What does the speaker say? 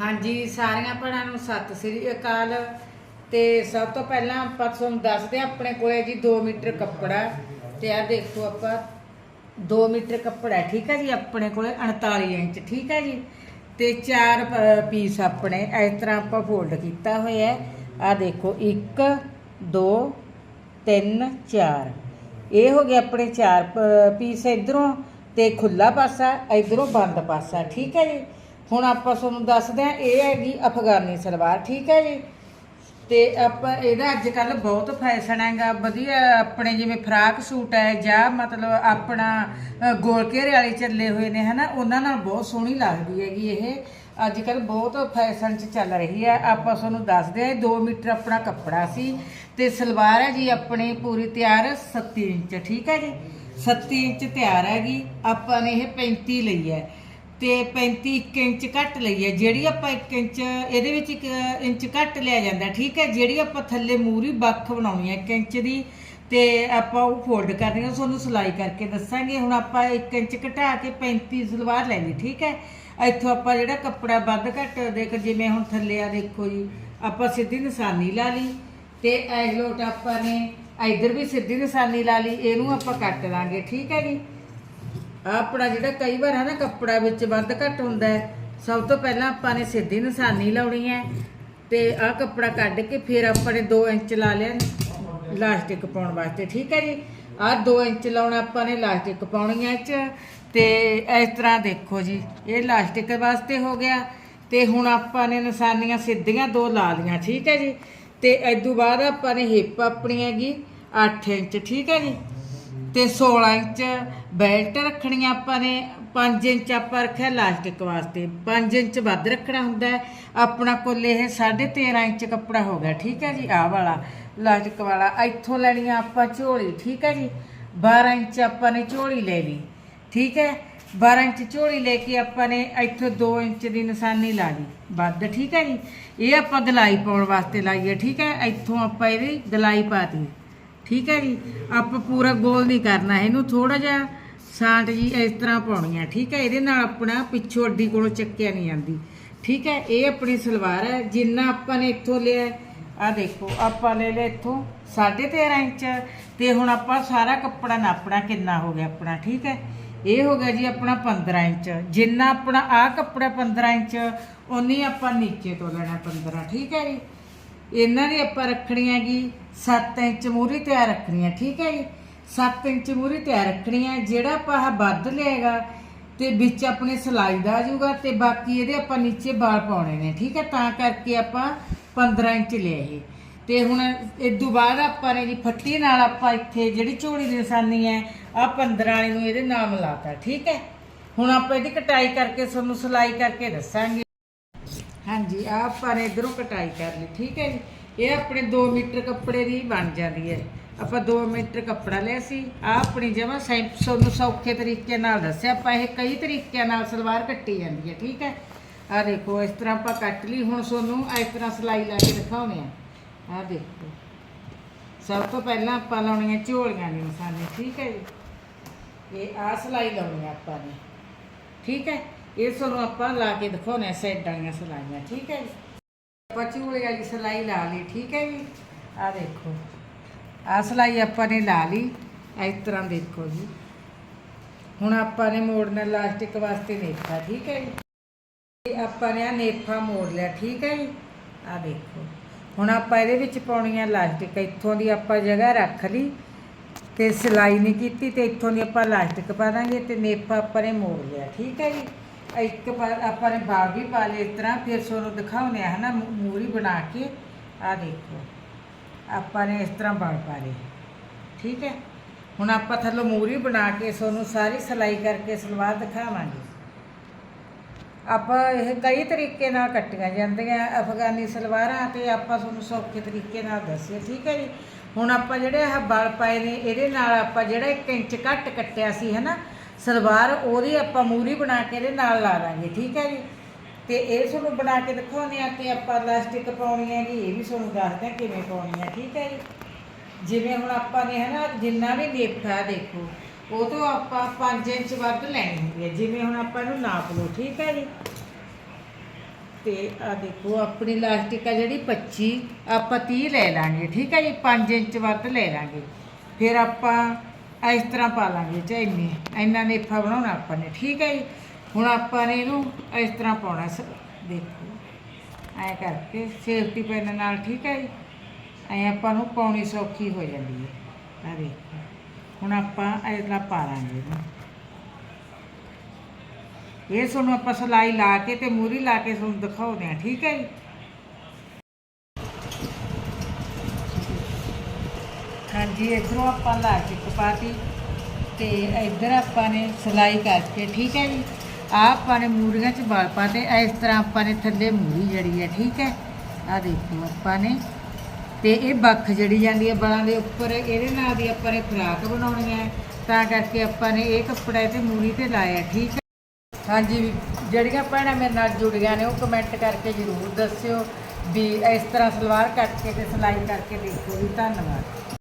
ਹਾਂਜੀ ਸਾਰੀਆਂ ਭੈਣਾਂ ਨੂੰ ਸਤਿ ਸ੍ਰੀ ਅਕਾਲ। ਤੇ ਸਭ ਤੋਂ ਪਹਿਲਾਂ ਆਪਾਂ ਤੁਹਾਨੂੰ ਦੱਸਦੇ ਹਾਂ ਆਪਣੇ ਕੋਲੇ ਜੀ 2 ਮੀਟਰ ਕੱਪੜਾ ਤੇ ਆ ਦੇਖੋ ਆਪਾਂ 2 ਮੀਟਰ ਕੱਪੜਾ ਹੈ, ਠੀਕ ਹੈ ਜੀ? ਆਪਣੇ ਕੋਲੇ 39 ਇੰਚ ਠੀਕ ਹੈ ਜੀ? ਤੇ ਚਾਰ ਪੀਸ ਆਪਣੇ ਇਸ ਤਰ੍ਹਾਂ ਆਪਾਂ ਫੋਲਡ ਕੀਤਾ ਹੋਇਆ ਆ ਦੇਖੋ 1 2 3 4 ਇਹ ਹੋ ਗਏ ਆਪਣੇ ਚਾਰ ਪੀਸ ਇਧਰੋਂ ਤੇ ਖੁੱਲਾ ਪਾਸਾ ਇਧਰੋਂ ਬੰਦ ਪਾਸਾ ਠੀਕ ਹੈ ਜੀ? ਹੁਣ ਆਪਾਂ ਤੁਹਾਨੂੰ ਦੱਸਦੇ ਆ ਇਹ ਹੈਗੀ ਅਫਗਾਨੀ ਸਲਵਾਰ, ਠੀਕ ਹੈ ਜੀ? ਤੇ ਆਪਾਂ ਇਹਦਾ ਅੱਜ ਕੱਲ ਬਹੁਤ ਫੈਸ਼ਨ ਹੈਗਾ, ਵਧੀਆ ਆਪਣੇ ਜਿਵੇਂ ਫਰਾਕ ਸੂਟ ਹੈ, ਜਾਂ ਮਤਲਬ ਆਪਣਾ ਗੋਲ ਘੇਰੇ ਵਾਲੇ ਚੱਲੇ ਹੋਏ ਨੇ, ਹਨਾ? ਉਹਨਾਂ ਨਾਲ ਬਹੁਤ ਸੋਹਣੀ ਲੱਗਦੀ ਹੈਗੀ ਇਹ। ਅੱਜ ਕੱਲ ਬਹੁਤ ਫੈਸ਼ਨ 'ਚ ਚੱਲ ਰਹੀ ਹੈ। ਆਪਾਂ ਤੁਹਾਨੂੰ ਦੱਸਦੇ ਆ 2 ਮੀਟਰ ਆਪਣਾ ਕੱਪੜਾ ਸੀ ਤੇ ਸਲਵਾਰ ਹੈ ਜੀ ਆਪਣੀ ਪੂਰੀ ਤਿਆਰ 37 ਇੰਚ, ਠੀਕ ਹੈ ਜੀ? 37 ਇੰਚ ਤਿਆਰ ਹੈਗੀ। ਆਪਾਂ ਨੇ ਇਹ 35 ਲਈ ਹੈ। ਤੇ 35 ਇੱਕ ਇੰਚ ਘੱਟ ਲਈ ਹੈ ਜਿਹੜੀ ਆਪਾਂ 1 ਇੰਚ, ਇਹਦੇ ਵਿੱਚ 1 ਇੰਚ ਘੱਟ ਲਿਆ ਜਾਂਦਾ, ਠੀਕ ਹੈ? ਜਿਹੜੀ ਆਪਾਂ ਥੱਲੇ ਮੂਰੀ ਬੱਖ ਬਣਾਉਣੀ ਹੈ 1 ਇੰਚ ਦੀ, ਤੇ ਆਪਾਂ ਉਹ ਫੋਲਡ ਕਰਨੀ ਹੈ ਤੁਹਾਨੂੰ ਸਿਲਾਈ ਕਰਕੇ ਦੱਸਾਂਗੇ। ਹੁਣ ਆਪਾਂ 1 ਇੰਚ ਘਟਾ ਕੇ 35 ਸਲਵਾਰ ਲੈ ਲਈ ਠੀਕ ਹੈ? ਇੱਥੋਂ ਆਪਾਂ ਜਿਹੜਾ ਕੱਪੜਾ ਵੱਧ ਘੱਟ, ਦੇਖ ਜਿਵੇਂ ਹੁਣ ਥੱਲੇ ਆ ਦੇਖੋ ਜੀ, ਆਪਾਂ ਸਿੱਧੀ ਨਿਸ਼ਾਨੀ ਲਾ ਲਈ, ਤੇ ਐ ਲੋਟ ਆਪਾਂ ਨੇ ਇਧਰ ਵੀ ਸਿੱਧੀ ਨਿਸ਼ਾਨੀ ਲਾ ਲਈ, ਇਹਨੂੰ ਆਪਾਂ ਕੱਟ ਲਾਂਗੇ, ਠੀਕ ਹੈ ਜੀ? ਆਪਣਾ ਜਿਹੜਾ ਕਈ ਵਾਰ ਹੈ ਨਾ ਕੱਪੜਾ ਵਿੱਚ ਵੱਧ ਘੱਟ ਹੁੰਦਾ ਹੈ, ਸਭ ਤੋਂ ਪਹਿਲਾਂ ਆਪਾਂ ਨੇ ਸਿੱਧੀ ਨਿਸ਼ਾਨੀ ਲਾਉਣੀ ਹੈ ਤੇ ਆਹ ਕੱਪੜਾ ਕੱਢ ਕੇ ਫਿਰ ਆਪਾਂ ਨੇ 2 ਇੰਚ ਲਾ ਲਿਆ ਲਾਸਟਿਕ ਪਾਉਣ ਵਾਸਤੇ, ਠੀਕ ਹੈ ਜੀ? ਆਹ 2 ਇੰਚ ਲਾਉਣਾ ਆਪਾਂ ਨੇ ਲਾਸਟਿਕ ਪਾਉਣੀ ਹੈ 'ਚ ਤੇ ਇਸ ਤਰ੍ਹਾਂ ਦੇਖੋ ਜੀ, ਇਹ ਲਾਸਟਿਕ ਵਾਸਤੇ ਹੋ ਗਿਆ ਤੇ ਹੁਣ ਆਪਾਂ ਨੇ ਨਿਸ਼ਾਨੀਆਂ ਸਿੱਧੀਆਂ ਦੋ ਲਾ ਲੀਆਂ, ਠੀਕ ਹੈ ਜੀ? ਤੇ ਇਦੋਂ ਬਾਅਦ ਆਪਾਂ ਨੇ ਹਿੱਪ ਆਪਣੀ ਹੈਗੀ 8 ਇੰਚ, ਠੀਕ ਹੈ ਜੀ? ਤੇ 16 ਇੰਚ ਬੈਲਟ ਰੱਖਣੀ ਆਪਾਂ ਨੇ 5 ਇੰਚ ਆਪਾਂ ਰੱਖਿਆ ਲਾਸਟਿਕ ਵਾਸਤੇ। 5 ਇੰਚ ਵੱਧ ਰੱਖਣਾ ਹੁੰਦਾ ਆਪਣਾ ਕੁੱਲ ਇਹ 13.5 ਇੰਚ ਕੱਪੜਾ ਹੋ ਗਿਆ, ਠੀਕ ਹੈ ਜੀ? ਆਹ ਵਾਲਾ ਲਾਸਟਿਕ ਵਾਲਾ। ਇੱਥੋਂ ਲੈਣੀ ਆਪਾਂ ਝੋਲੀ, ਠੀਕ ਹੈ ਜੀ? 12 ਇੰਚ ਆਪਾਂ ਨੇ ਝੋਲੀ ਲੈ ਲਈ, ਠੀਕ ਹੈ? 12 ਇੰਚ ਝੋਲੀ ਲੈ ਕੇ ਆਪਾਂ ਨੇ ਇੱਥੋਂ 2 ਇੰਚ ਦੀ ਨਿਸ਼ਾਨੀ ਲਾ ਲਈ, ਵੱਧ, ਠੀਕ ਹੈ ਜੀ? ਇਹ ਆਪਾਂ ਗਲਾਈ ਪਾਉਣ ਵਾਸਤੇ ਲਾਈਏ ਠੀਕ ਹੈ? ਇੱਥੋਂ ਆਪਾਂ ਇਹਦੀ ਗਲਾਈ ਪਾਤੀ ਠੀਕ ਹੈ ਜੀ? ਆਪਾਂ ਪੂਰਾ ਗੋਲ ਨਹੀਂ ਕਰਨਾ, ਇਹਨੂੰ ਥੋੜਾ ਜਿਹਾ ਸਾਂਟ ਜੀ ਇਸ ਤਰ੍ਹਾਂ ਪਾਉਣੀ ਹੈ, ਠੀਕ ਹੈ? ਇਹਦੇ ਨਾਲ ਆਪਣਾ ਪਿੱਛੋਂ ਅੱਡੀ ਕੋਲੋਂ ਚੱਕਿਆ ਨਹੀਂ ਜਾਂਦੀ। ਠੀਕ ਹੈ? ਇਹ ਆਪਣੀ ਸਲਵਾਰ ਹੈ, ਜਿੰਨਾ ਆਪਾਂ ਨੇ ਇੱਥੋਂ ਲਿਆ ਆ ਦੇਖੋ, ਆਪਾਂ ਲੈ ਲਿਆ ਇੱਥੋਂ 13.5 ਇੰਚ। ਤੇ ਹੁਣ ਆਪਾਂ ਸਾਰਾ ਕੱਪੜਾ ਨਾਪਣਾ ਕਿੰਨਾ ਹੋ ਗਿਆ ਆਪਣਾ, ਠੀਕ ਹੈ? ਇਹ ਹੋ ਗਿਆ ਜੀ ਆਪਣਾ 15 ਇੰਚ। ਜਿੰਨਾ ਆਪਣਾ ਆ ਕੱਪੜਾ 15 ਇੰਚ ਉਨੀ ਆਪਾਂ ਨੀਚੇ ਤੋਂ ਲੈਣਾ 15 ਠੀਕ ਹੈ ਜੀ? ਇਹਨਾਂ ਦੀ ਆਪਾਂ ਰੱਖਣੀ ਹੈਗੀ 7 ਇੰਚ ਮੂਰੀ ਤਿਆਰ ਰੱਖਣੀ ਹੈ, ਠੀਕ ਹੈ ਜੀ? 7 ਇੰਚ ਮੂਰੀ ਤਿਆਰ ਰੱਖਣੀ ਹੈ, ਜਿਹੜਾ ਆਪਾਂ ਆਹ ਵੱਧ ਲਿਆਗਾ ਤੇ ਵਿੱਚ ਆਪਣੀ ਸਲਾਈ ਦਾ ਆ ਜਾਊਗਾ ਤੇ ਬਾਕੀ ਇਹਦੇ ਆਪਾਂ ਨੀਚੇ ਬਾਲ ਪਾਉਣੇ ਨੇ, ਠੀਕ ਹੈ? ਤਾਂ ਕਰਕੇ ਆਪਾਂ 15 ਇੰਚ ਲਿਆ ਇਹ ਤੇ ਹੁਣ ਤੋਂ ਬਾਅਦ ਆਪਾਂ ਨੇ ਜੀ ਫੱਟੀ ਨਾਲ ਆਪਾਂ ਇੱਥੇ ਜਿਹੜੀ ਝੋਲੀ ਦੀ ਨਿਸ਼ਾਨੀ ਹੈ ਆ 15 ਵਾਲੀ ਨੂੰ ਇਹਦੇ ਨਾਲ ਮਿਲਾਤਾ ਠੀਕ ਹੈ? ਹੁਣ ਆਪਾਂ ਇਹਦੀ ਕਟਾਈ ਕਰਕੇ ਤੁਹਾਨੂੰ ਸਿਲਾਈ ਕਰਕੇ ਦੱਸਾਂਗੇ। ਹਾਂਜੀ ਆਹ ਆਪਾਂ ਨੇ ਇਧਰੋਂ ਕਟਾਈ ਕਰ ਲਈ ਠੀਕ ਹੈ ਜੀ? ਇਹ ਆਪਣੇ 2 ਮੀਟਰ ਕੱਪੜੇ ਦੀ ਬਣ ਜਾਂਦੀ ਹੈ। ਆਪਾਂ 2 ਮੀਟਰ ਕੱਪੜਾ ਲਿਆ ਸੀ ਆ ਆਪਣੀ ਜਮਾ ਸੈਂਪਸੋ ਨੂੰ ਸੌਖੇ ਤਰੀਕੇ ਨਾਲ ਦੱਸਿਆ, ਆਪਾਂ ਇਹ ਕਈ ਤਰੀਕਿਆਂ ਨਾਲ ਸਲਵਾਰ ਕੱਟੀ ਜਾਂਦੀ ਹੈ, ਠੀਕ ਹੈ? ਆ ਦੇਖੋ, ਇਸ ਤਰ੍ਹਾਂ ਆਪਾਂ ਕੱਟ ਲਈ, ਹੁਣ ਤੁਹਾਨੂੰ ਇਸ ਤਰ੍ਹਾਂ ਸਿਲਾਈ ਲਾ ਕੇ ਦਿਖਾਉਣੇ ਆ ਆ ਦੇਖੋ। ਸਭ ਤੋਂ ਪਹਿਲਾਂ ਆਪਾਂ ਲਾਉਣੀਆਂ ਝੋਲੀਆਂ ਦੀ ਨਿਸ਼ਾਨੀ ਠੀਕ ਹੈ ਜੀ? ਇਹ ਆ ਸਿਲਾਈ ਲਾਉਣੀ ਆ ਆਪਾਂ ਨੇ, ਠੀਕ ਹੈ? ਇਹ ਤੁਹਾਨੂੰ ਆਪਾਂ ਲਾ ਕੇ ਦਿਖਾਉਣੇ ਸਾਈਡਾਂ ਦੀਆਂ ਸਲਾਈਆਂ, ਠੀਕ ਹੈ ਜੀ? ਆਪਾਂ ਝੂਲੇ ਵਾਲੀ ਸਲਾਈ ਲਾ ਲਈ, ਠੀਕ ਹੈ ਜੀ? ਆ ਦੇਖੋ। ਆ ਸਲਾਈ ਆਪਾਂ ਨੇ ਲਾ ਲਈ, ਇਸ ਤਰ੍ਹਾਂ ਦੇਖੋ ਜੀ। ਹੁਣ ਆਪਾਂ ਨੇ ਮੋੜਨਾ ਲਾਸਟਿਕ ਵਾਸਤੇ ਨੇਫਾ ਠੀਕ ਹੈ ਜੀ? ਆਪਾਂ ਨੇ ਆ ਨੇਫਾ ਮੋੜ ਲਿਆ, ਠੀਕ ਹੈ ਜੀ? ਆ ਦੇਖੋ। ਹੁਣ ਆਪਾਂ ਇਹਦੇ ਵਿੱਚ ਪਾਉਣੀ ਆ ਇਲਾਸਟਿਕ ਇੱਥੋਂ ਦੀ ਆਪਾਂ ਜਗ੍ਹਾ ਰੱਖ ਲਈ ਤੇ ਸਿਲਾਈ ਨਹੀਂ ਕੀਤੀ ਤੇ ਇੱਥੋਂ ਦੀ ਆਪਾਂ ਇਲਾਸਟਿਕ ਪਾ ਦਾਂਗੇ ਤੇ ਨੇਫਾ ਆਪਾਂ ਨੇ ਮੋੜ ਲਿਆ, ਠੀਕ ਹੈ ਜੀ? ਇੱਕ ਵਾਰ ਆਪਾਂ ਨੇ ਬਾਲ ਵੀ ਪਾ ਲਏ ਇਸ ਤਰ੍ਹਾਂ, ਫਿਰ ਤੁਹਾਨੂੰ ਦਿਖਾਉਣੇ ਆ ਹਨਾ, ਮੂ- ਮੂਰੀ ਬਣਾ ਕੇ। ਆ ਦੇਖੋ, ਆਪਾਂ ਨੇ ਇਸ ਤਰ੍ਹਾਂ ਬਾਲ ਪਾ ਲਏ। ਠੀਕ ਹੈ? ਹੁਣ ਆਪਾਂ ਥੱਲੋਂ ਮੂਰੀ ਬਣਾ ਕੇ ਤੁਹਾਨੂੰ ਸਾਰੀ ਸਿਲਾਈ ਕਰਕੇ ਸਲਵਾਰ ਦਿਖਾਵਾਂਗੇ। ਆਪਾਂ ਇਹ ਕਈ ਤਰੀਕੇ ਨਾਲ ਕੱਟੀਆਂ ਜਾਂਦੀਆਂ ਅਫਗਾਨੀ ਸਲਵਾਰਾਂ ਤੇ ਆਪਾਂ ਤੁਹਾਨੂੰ ਸੌਖੇ ਤਰੀਕੇ ਨਾਲ ਦੱਸਿਆ, ਠੀਕ ਹੈ ਜੀ? ਹੁਣ ਆਪਾਂ ਜਿਹੜੇ ਆਹ ਬਲ ਪਾਏ ਨੇ, ਇਹਦੇ ਨਾਲ ਆਪਾਂ ਜਿਹੜਾ 1 ਇੰਚ ਘੱਟ ਕੱਟਿਆ ਸੀ ਹਨਾ ਸਲਵਾਰ ਉਹਦੀ ਆਪਾਂ ਮੂਰੀ ਬਣਾ ਕੇ ਇਹਦੇ ਨਾਲ ਲਾ ਦਾਂਗੇ, ਠੀਕ ਹੈ ਜੀ? ਤੇ ਇਹ ਤੁਹਾਨੂੰ ਬਣਾ ਕੇ ਦਿਖਾਉਂਦੇ ਆ ਤੇ ਆਪਾਂ ਇਲਾਸਟਿਕ ਪਾਉਣੀ ਹੈ ਜੀ ਇਹ ਵੀ ਤੁਹਾਨੂੰ ਦੱਸਦੇ ਆ ਕਿਵੇਂ ਪਾਉਣੀ ਹੈ, ਠੀਕ ਹੈ ਜੀ? ਜਿਵੇਂ ਹੁਣ ਆਪਾਂ ਨੇ ਹਨਾ, ਜਿੰਨਾ ਵੀ ਨੇਫਾ ਦੇਖੋ, ਉਹ ਤੋਂ ਆਪਾਂ 5 ਇੰਚ ਵੱਧ ਲੈਣੀ ਹੁੰਦੀ ਹੈ, ਜਿਵੇਂ ਹੁਣ ਆਪਾਂ ਇਹਨੂੰ ਨਾਪ ਲਓ, ਠੀਕ ਹੈ ਜੀ? ਤੇ ਆ ਦੇਖੋ, ਆਪਣੀ ਲਾਸਟਿਕ ਆ ਜਿਹੜੀ 25 ਆਪਾਂ 30 ਲੈ ਲਾਂਗੇ, ਠੀਕ ਹੈ ਜੀ? 5 ਇੰਚ ਵੱਧ ਲੈ ਲਾਂਗੇ। ਫਿਰ ਆਪਾਂ ਇਸ ਤਰ੍ਹਾਂ ਪਾ ਲਾਂਗੇ ਚੈਨੀ ਇੰਨਾ ਨੇਫਾ ਬਣਾਉਣਾ ਆਪਾਂ ਨੇ, ਠੀਕ ਹੈ ਜੀ? ਹੁਣ ਆਪਾਂ ਨੇ ਇਹਨੂੰ ਇਸ ਤਰ੍ਹਾਂ ਪਾਉਣਾ ਦੇਖੋ। ਐ ਕਰਕੇ ਸੇਫਟੀ ਪੈਨ ਨਾਲ, ਠੀਕ ਹੈ ਜੀ? ਐ ਆਪਾਂ ਨੂੰ ਪਾਉਣੀ ਸੌਖੀ ਹੋ ਜਾਂਦੀ ਹੈ। ਆ ਦੇਖੋ। ਹੁਣ ਆਪਾਂ ਇਸ ਤਰ੍ਹਾਂ ਪਾ ਲਾਂਗੇ ਇਹਨੂੰ। ਇਹ ਤੁਹਾਨੂੰ ਆਪਾਂ ਸਲਾਈ ਲਾ ਕੇ ਤੇ ਮੂਰੀ ਲਾ ਕੇ ਤੁਹਾਨੂੰ ਦਿਖਾਉਂਦੇ ਆ ਠੀਕ ਹੈ ਜੀ? ਹਾਂਜੀ, ਇਧਰੋਂ ਆਪਾਂ ਲਾ ਕੇ ਕਪਾਤੀ ਤੇ ਇਧਰ ਆਪਾਂ ਨੇ ਸਲਾਈ ਕਰਕੇ, ਠੀਕ ਹੈ ਜੀ? ਆਹ ਆਪਾਂ ਨੇ ਮੂਰੀਆਂ 'ਚ ਵਾਲ ਪਾਤੇ ਇਸ ਤਰ੍ਹਾਂ ਆਪਾਂ ਨੇ ਥੱਲੇ ਮੂਰੀ ਜੜੀ ਹੈ, ਠੀਕ ਹੈ? ਆ ਦੇਖੋ ਆਪਾਂ ਨੇ। ਤੇ ਇਹ ਬੱਖ ਜੜੀ ਜਾਂਦੀ ਹੈ ਬਲਾਂ ਦੇ ਉੱਪਰ, ਇਹਦੇ ਨਾਲ ਦੀ ਆਪਾਂ ਨੇ ਫਰਾਕ ਬਣਾਉਣੀ ਹੈ। ਤਾਂ ਕਰਕੇ ਆਪਾਂ ਨੇ ਇਹ ਕੱਪੜਾ ਤੇ ਮੂਰੀ ਤੇ ਲਾਇਆ, ਠੀਕ ਹੈ? ਹਾਂਜੀ, ਜਿਹੜੀਆਂ ਭੈਣਾਂ ਮੇਰੇ ਨਾਲ ਜੁੜੀਆਂ ਨੇ, ਉਹ ਕਮੈਂਟ ਕਰਕੇ ਜ਼ਰੂਰ ਦੱਸਿਓ ਵੀ ਇਸ ਤਰ੍ਹਾਂ ਸਲਵਾਰ ਕੱਟ ਕੇ ਤੇ ਸਿਲਾਈ ਕਰਕੇ ਦੇਖੋ ਵੀ ਧੰਨਵਾਦ।